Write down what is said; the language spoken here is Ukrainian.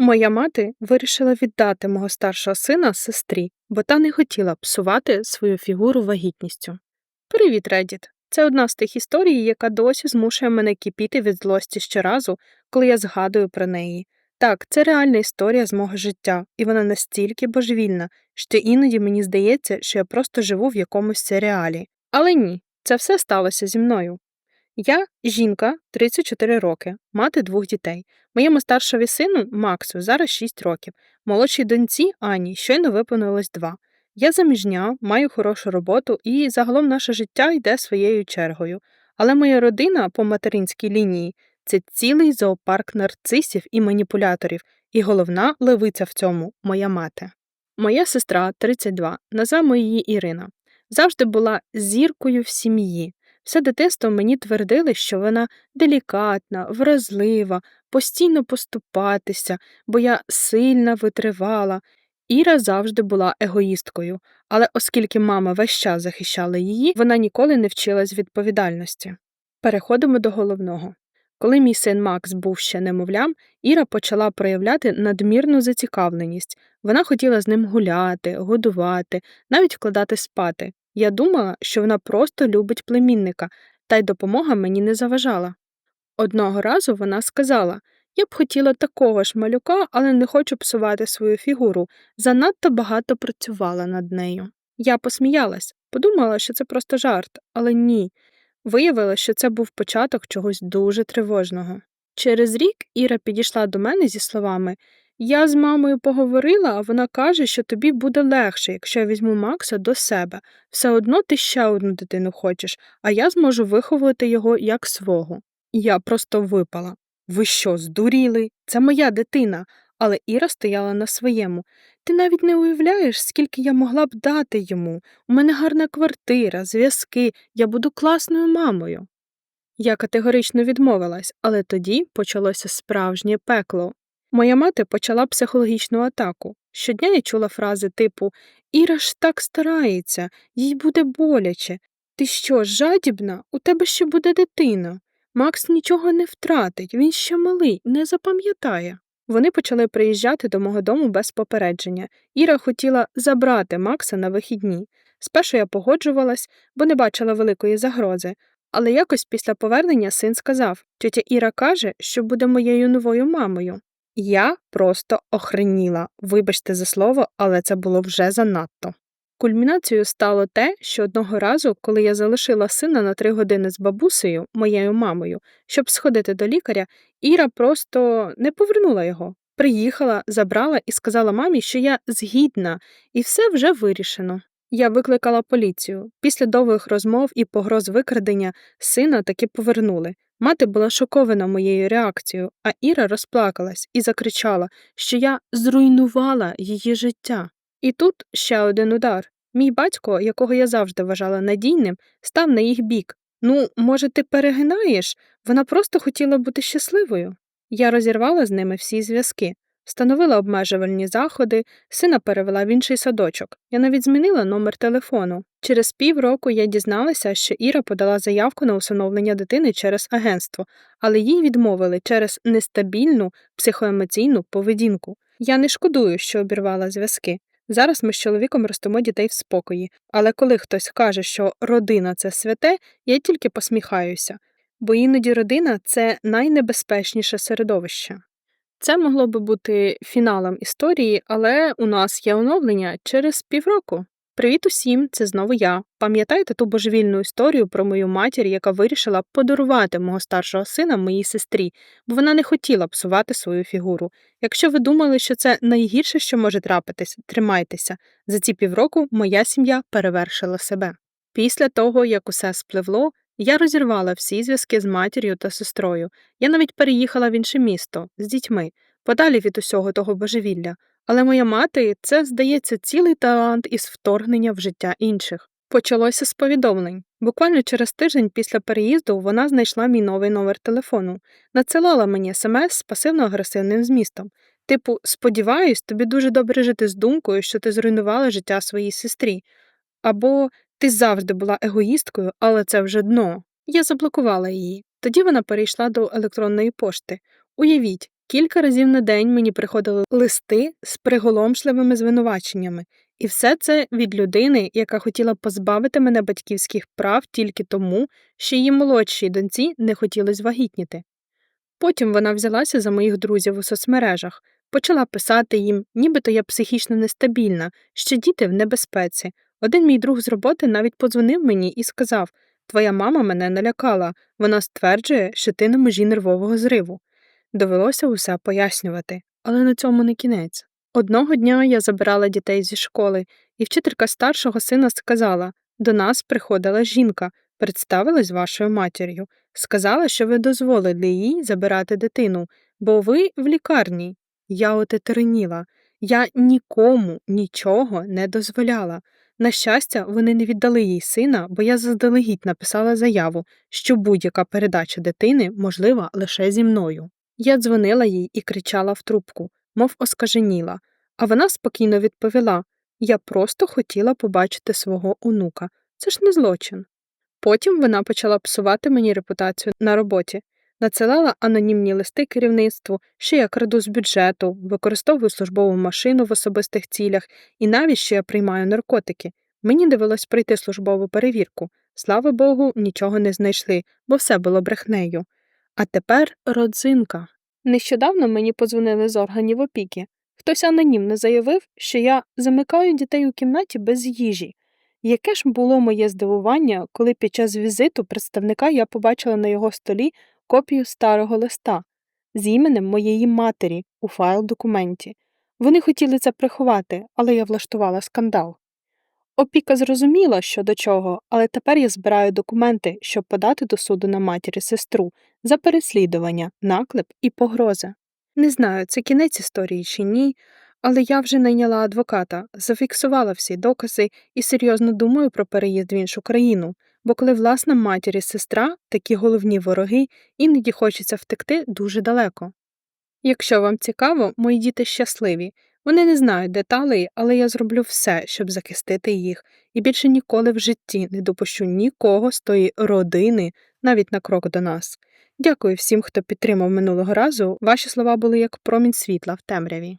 Моя мати вирішила віддати мого старшого сина сестрі, бо та не хотіла псувати свою фігуру вагітністю. Привіт, Редіт. Це одна з тих історій, яка досі змушує мене кипіти від злості щоразу, коли я згадую про неї. Так, це реальна історія з мого життя, і вона настільки божевільна, що іноді мені здається, що я просто живу в якомусь серіалі. Але ні, це все сталося зі мною. Я жінка 34 роки, мати двох дітей. Моєму старшові сину Максу зараз 6 років, молодшій доньці Ані щойно виповнилось 2. Я заміжня, маю хорошу роботу і загалом наше життя йде своєю чергою. Але моя родина по материнській лінії це цілий зоопарк нарцисів і маніпуляторів, і головна левиця в цьому моя мати. Моя сестра 32, назвемо її Ірина, завжди була зіркою в сім'ї. Все дитинство мені твердили, що вона делікатна, вразлива, постійно поступатися, бо я сильна, витривала. Іра завжди була егоїсткою, але оскільки мама весь час захищала її, вона ніколи не вчилась відповідальності. Переходимо до головного. Коли мій син Макс був ще немовлям, Іра почала проявляти надмірну зацікавленість. Вона хотіла з ним гуляти, годувати, навіть вкладати спати. Я думала, що вона просто любить племінника, та й допомога мені не заважала. Одного разу вона сказала я б хотіла такого ж малюка, але не хочу псувати свою фігуру, занадто багато працювала над нею. Я посміялась, подумала, що це просто жарт, але ні. Виявилося, що це був початок чогось дуже тривожного. Через рік Іра підійшла до мене зі словами Я з мамою поговорила, а вона каже, що тобі буде легше, якщо я візьму Макса до себе. Все одно ти ще одну дитину хочеш, а я зможу виховувати його як свого. Я просто випала. Ви що, здуріли? Це моя дитина. Але Іра стояла на своєму. Ти навіть не уявляєш, скільки я могла б дати йому. У мене гарна квартира, зв'язки, я буду класною мамою. Я категорично відмовилась, але тоді почалося справжнє пекло. Моя мати почала психологічну атаку. Щодня я чула фрази типу Іра ж так старається, їй буде боляче. Ти що, жадібна? У тебе ще буде дитина. Макс нічого не втратить, він ще малий, не запам'ятає. Вони почали приїжджати до мого дому без попередження. Іра хотіла забрати Макса на вихідні. Спершу я погоджувалась, бо не бачила великої загрози, але якось після повернення син сказав тьотя Іра каже, що буде моєю новою мамою. Я просто охреніла, вибачте за слово, але це було вже занадто. Кульмінацією стало те, що одного разу, коли я залишила сина на три години з бабусею, моєю мамою, щоб сходити до лікаря, Іра просто не повернула його. Приїхала, забрала і сказала мамі, що я згідна, і все вже вирішено. Я викликала поліцію. Після довгих розмов і погроз викрадення сина таки повернули. Мати була шокована моєю реакцією, а Іра розплакалась і закричала, що я зруйнувала її життя. І тут ще один удар. Мій батько, якого я завжди вважала надійним, став на їх бік. Ну, може, ти перегинаєш? Вона просто хотіла бути щасливою. Я розірвала з ними всі зв'язки, встановила обмежувальні заходи, сина перевела в інший садочок. Я навіть змінила номер телефону. Через півроку я дізналася, що Іра подала заявку на усиновлення дитини через агентство, але їй відмовили через нестабільну психоемоційну поведінку. Я не шкодую, що обірвала зв'язки. Зараз ми з чоловіком ростимо дітей в спокої, але коли хтось каже, що родина це святе, я тільки посміхаюся, бо іноді родина це найнебезпечніше середовище. Це могло би бути фіналом історії, але у нас є оновлення через півроку. Привіт усім, це знову я. Пам'ятаєте ту божевільну історію про мою матір, яка вирішила подарувати мого старшого сина моїй сестрі, бо вона не хотіла псувати свою фігуру. Якщо ви думали, що це найгірше, що може трапитись, тримайтеся. За ці півроку моя сім'я перевершила себе. Після того, як усе спливло, я розірвала всі зв'язки з матір'ю та сестрою. Я навіть переїхала в інше місто з дітьми, подалі від усього того божевілля. Але моя мати це, здається, цілий талант із вторгнення в життя інших. Почалося з повідомлень. Буквально через тиждень після переїзду вона знайшла мій новий номер телефону, надсилала мені смс з пасивно-агресивним змістом. Типу, сподіваюсь, тобі дуже добре жити з думкою, що ти зруйнувала життя своїй сестрі. Або ти завжди була егоїсткою, але це вже дно. Я заблокувала її. Тоді вона перейшла до електронної пошти. Уявіть, Кілька разів на день мені приходили листи з приголомшливими звинуваченнями, і все це від людини, яка хотіла позбавити мене батьківських прав тільки тому, що її молодшій доньці не хотілося вагітніти. Потім вона взялася за моїх друзів у соцмережах, почала писати їм, нібито я психічно нестабільна, що діти в небезпеці. Один мій друг з роботи навіть подзвонив мені і сказав Твоя мама мене налякала, вона стверджує, що ти на межі нервового зриву. Довелося усе пояснювати, але на цьому не кінець. Одного дня я забирала дітей зі школи, і вчителька старшого сина сказала до нас приходила жінка, представилась вашою матір'ю, сказала, що ви дозволили їй забирати дитину, бо ви в лікарні. Я отетереніла. Я нікому нічого не дозволяла. На щастя, вони не віддали їй сина, бо я заздалегідь написала заяву, що будь-яка передача дитини можлива лише зі мною. Я дзвонила їй і кричала в трубку, мов оскаженіла, а вона спокійно відповіла Я просто хотіла побачити свого онука. Це ж не злочин. Потім вона почала псувати мені репутацію на роботі, надсилала анонімні листи керівництву, що я краду з бюджету, використовую службову машину в особистих цілях і навіть що я приймаю наркотики. Мені довелось пройти службову перевірку. Слава Богу, нічого не знайшли, бо все було брехнею. А тепер родзинка. Нещодавно мені подзвонили з органів опіки. Хтось анонімно заявив, що я замикаю дітей у кімнаті без їжі. Яке ж було моє здивування, коли під час візиту представника я побачила на його столі копію старого листа з іменем моєї матері у файл документі. Вони хотіли це приховати, але я влаштувала скандал. Опіка зрозуміла, що до чого, але тепер я збираю документи, щоб подати до суду на матір і сестру за переслідування, наклеп і погрози. Не знаю, це кінець історії чи ні, але я вже найняла адвоката, зафіксувала всі докази і серйозно думаю про переїзд в іншу країну, бо коли власна матір і сестра такі головні вороги, іноді хочеться втекти дуже далеко. Якщо вам цікаво, мої діти щасливі. Вони не знають деталей, але я зроблю все, щоб захистити їх, і більше ніколи в житті не допущу нікого з тої родини навіть на крок до нас. Дякую всім, хто підтримав минулого разу. Ваші слова були як промінь світла в темряві.